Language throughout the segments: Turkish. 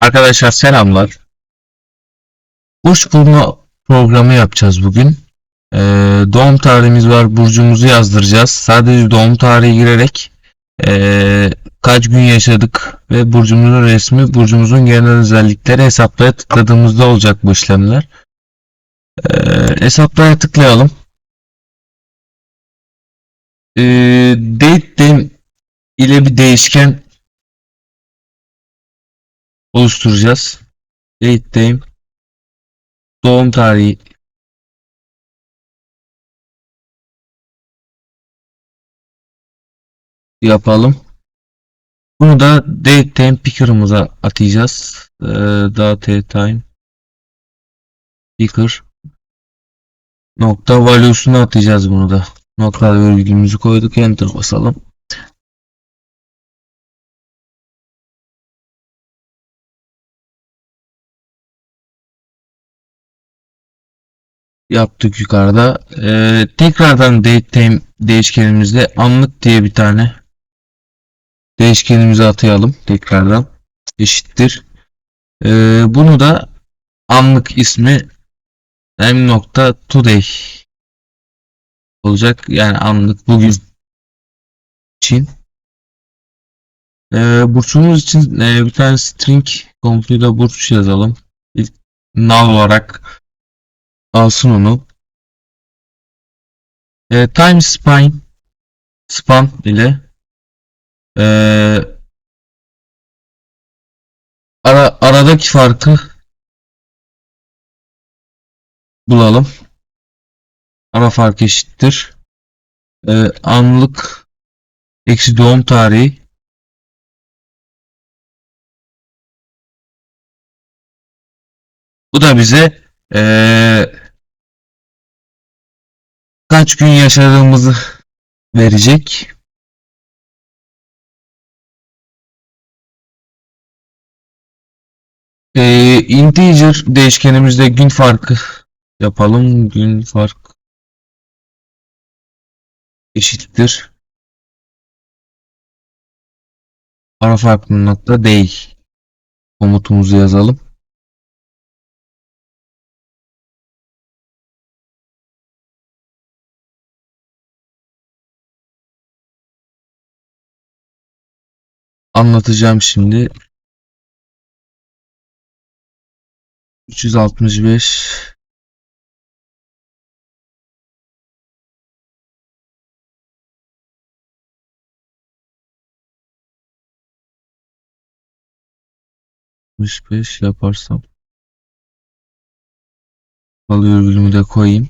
Arkadaşlar selamlar. Burç bulma programı yapacağız bugün. Ee, doğum tarihimiz var. Burcumuzu yazdıracağız. Sadece doğum tarihi girerek ee, kaç gün yaşadık ve burcumuzun resmi, burcumuzun genel özellikleri hesaplaya tıkladığımızda olacak bu işlemler. Ee, hesaplaya tıklayalım. Ee, date ile bir değişken oluşturacağız. Date name doğum tarihi yapalım. Bunu da date time picker'ımıza atayacağız. Ee, date time picker nokta value'sunu atacağız bunu da. Nokta virgülümüzü koyduk. Enter basalım. Yaptık yukarıda. Ee, tekrardan datetime değişkenimizde anlık diye bir tane değişkenimizi atayalım tekrardan. Eşittir. Ee, bunu da anlık ismi m nokta today olacak. Yani anlık bugün için. Ee, burçumuz için e, bir tane string komutuyla burç yazalım. İlk null olarak alsın onu. E, time span span ile e, ara, aradaki farkı bulalım. Ara fark eşittir. E, anlık eksi doğum tarihi bu da bize eee kaç gün yaşadığımızı verecek. Ee, integer değişkenimizde gün farkı yapalım. Gün fark eşittir. Ara farklı nokta değil. Komutumuzu yazalım. Anlatacağım şimdi. 365 65 yaparsam alıyor virgülümü de koyayım.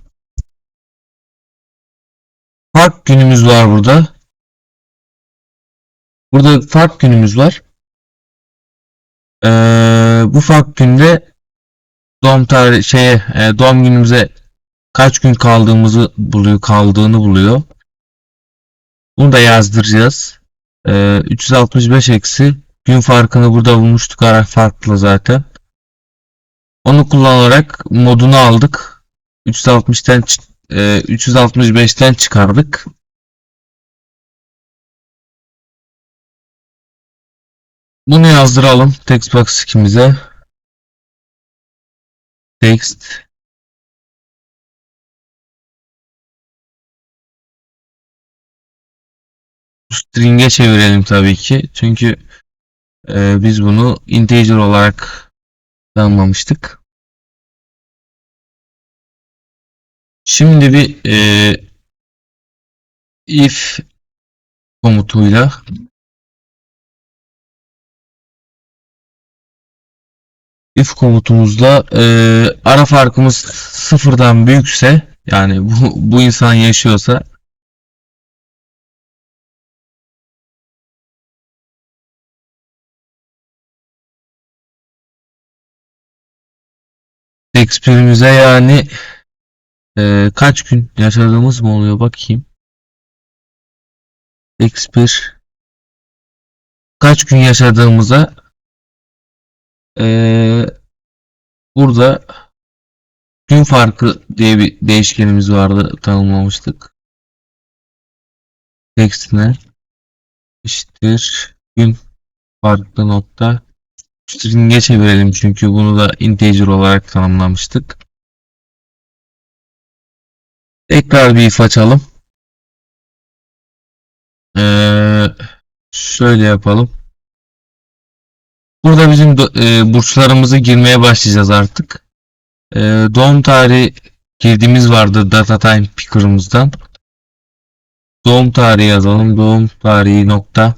Fark günümüz var burada. Burada fark günümüz var. Ee, bu fark günde doğum tarihi şeye e, doğum günümüze kaç gün kaldığımızı buluyor, kaldığını buluyor. Bunu da yazdıracağız. Ee, 365 eksi gün farkını burada bulmuştuk. Ara farklı zaten. Onu kullanarak modunu aldık. 360'ten e, 365'ten çıkardık. Bunu yazdıralım text box ikimize. Text string'e çevirelim tabii ki. Çünkü e, biz bunu integer olarak tanımlamıştık. Şimdi bir e, if komutuyla if komutumuzla e, ara farkımız sıfırdan büyükse yani bu, bu insan yaşıyorsa Shakespeare'imize yani e, kaç gün yaşadığımız mı oluyor bakayım. Shakespeare kaç gün yaşadığımıza e, burada gün farkı diye bir değişkenimiz vardı tanımlamıştık. Textine eşittir gün farklı nokta string'e çevirelim çünkü bunu da integer olarak tanımlamıştık. Tekrar bir if açalım. Ee, şöyle yapalım. Burada bizim e, burçlarımızı girmeye başlayacağız artık. Ee, doğum tarihi girdiğimiz vardı data time picker'ımızdan. Doğum tarihi yazalım. Doğum tarihi nokta.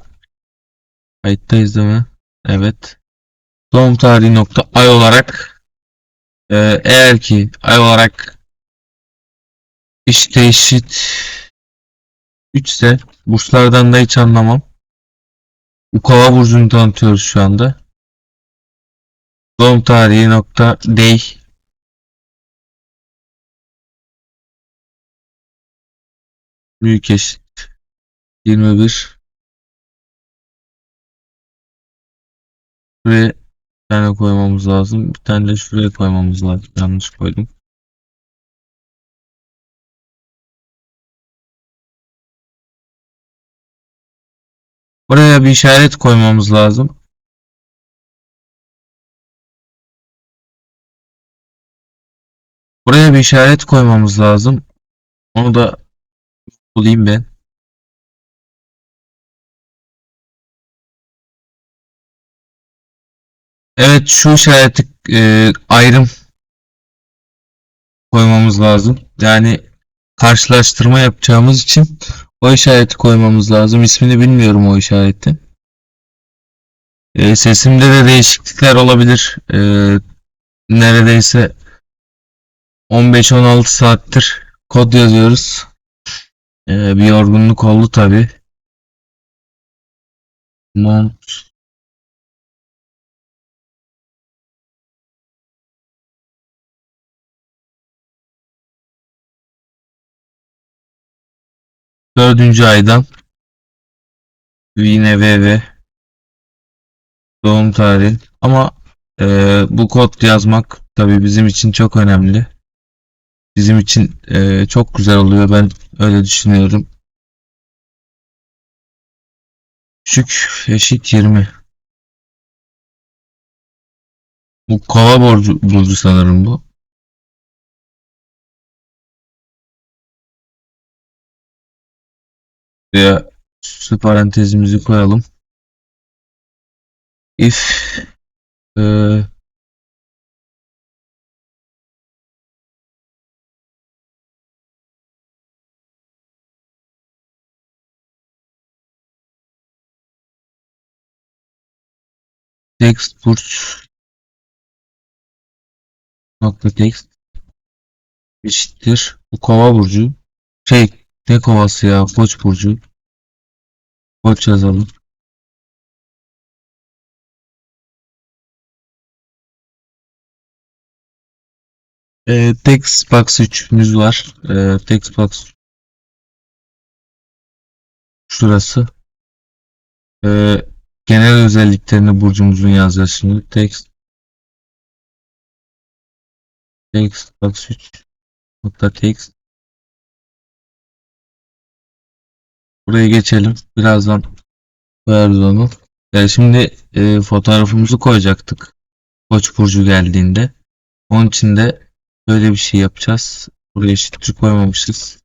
Kayıttayız değil mi? Evet. Doğum tarihi nokta ay olarak e, eğer ki ay olarak eşit eşit 3 ise burçlardan da hiç anlamam. Bu kova burcunu tanıtıyoruz şu anda. Doğum tarihi nokta day büyük eşit 21 Şuraya bir tane koymamız lazım. Bir tane de şuraya koymamız lazım. Yanlış koydum. Buraya bir işaret koymamız lazım. Buraya bir işaret koymamız lazım. Onu da bulayım ben. Evet şu işareti e, ayrım koymamız lazım. Yani karşılaştırma yapacağımız için o işareti koymamız lazım. İsmini bilmiyorum o işaretin. E, sesimde de değişiklikler olabilir. E, neredeyse 15-16 saattir kod yazıyoruz. E, bir yorgunluk oldu tabi. Mount Dördüncü aydan yine VV doğum tarihi ama e, bu kod yazmak tabii bizim için çok önemli. Bizim için e, çok güzel oluyor ben öyle düşünüyorum. Küçük eşit 20. Bu kova borcu, burcu sanırım bu. Buraya şu parantezimizi koyalım. If e, text burç nokta text eşittir. Bu kova burcu. Şey ne kovası ya koç burcu. Koç yazalım. E, text box 3'ümüz var. E, text box şurası. E, genel özelliklerini burcumuzun yazacağız şimdi. Text text box 3 nokta text Buraya geçelim. Birazdan koyarız onu. Yani şimdi e, fotoğrafımızı koyacaktık. Koç burcu geldiğinde. Onun için de böyle bir şey yapacağız. Buraya eşittir koymamışız.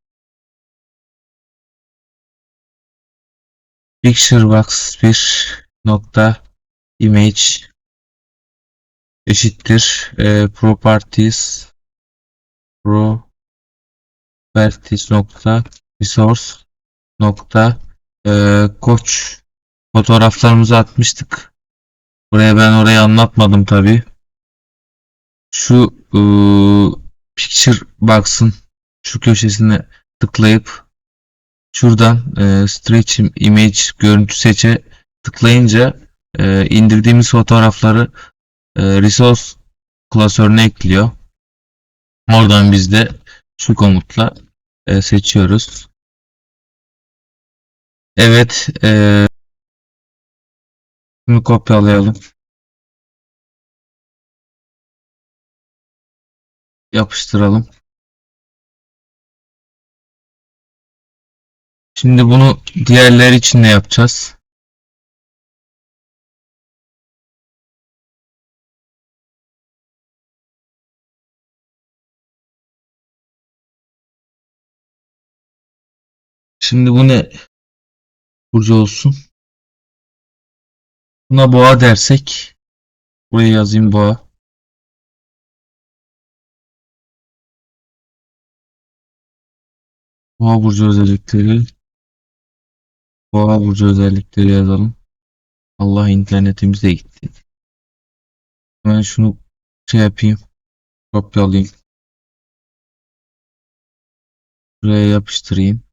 Picture box 1 nokta image eşittir e, properties properties nokta resource nokta e, koç fotoğraflarımızı atmıştık. Buraya ben orayı anlatmadım tabi. Şu e, picture box'ın şu köşesine tıklayıp şuradan e, stretch image görüntü seçe tıklayınca e, indirdiğimiz fotoğrafları e, resource klasörüne ekliyor. Oradan biz de şu komutla e, seçiyoruz. Evet, e, bunu kopyalayalım. Yapıştıralım. Şimdi bunu diğerleri için de yapacağız. Şimdi bu ne burcu olsun? Buna boğa dersek buraya yazayım boğa. Boğa burcu özellikleri. Boğa burcu özellikleri yazalım. Allah internetimiz gitti. Hemen şunu şey yapayım. Kopyalayayım. Buraya yapıştırayım.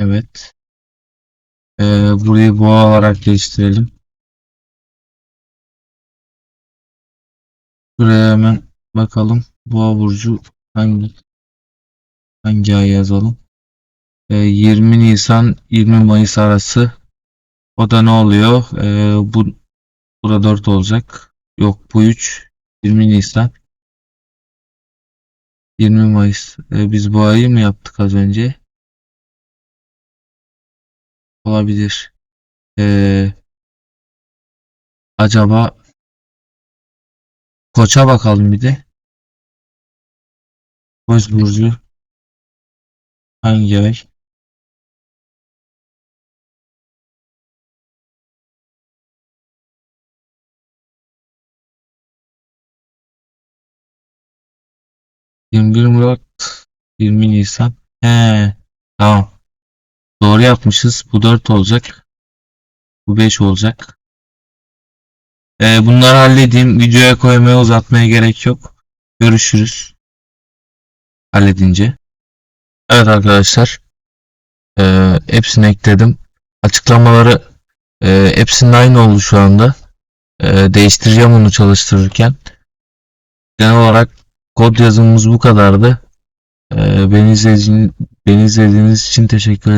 Evet. Ee, burayı boğa olarak değiştirelim. Buraya hemen bakalım. Boğa burcu hangi hangi ay yazalım? Ee, 20 Nisan 20 Mayıs arası. O da ne oluyor? Ee, bu burada 4 olacak. Yok bu 3. 20 Nisan 20 Mayıs. Ee, biz bu ayı mı yaptık az önce? Olabilir. Ee, acaba Koça bakalım bir de. Koç burcu hangi ay? Yirmi bir Murat 20 Nisan. He, tamam. Doğru yapmışız. Bu 4 olacak. Bu 5 olacak. Ee, bunları halledeyim. Videoya koymaya uzatmaya gerek yok. Görüşürüz. Halledince. Evet arkadaşlar. Ee, hepsini ekledim. Açıklamaları e, hepsinin aynı oldu şu anda. Ee, değiştireceğim onu çalıştırırken. Genel olarak kod yazımımız bu kadardı. Ee, beni izlediğiniz, beni izlediğiniz için teşekkür ederim.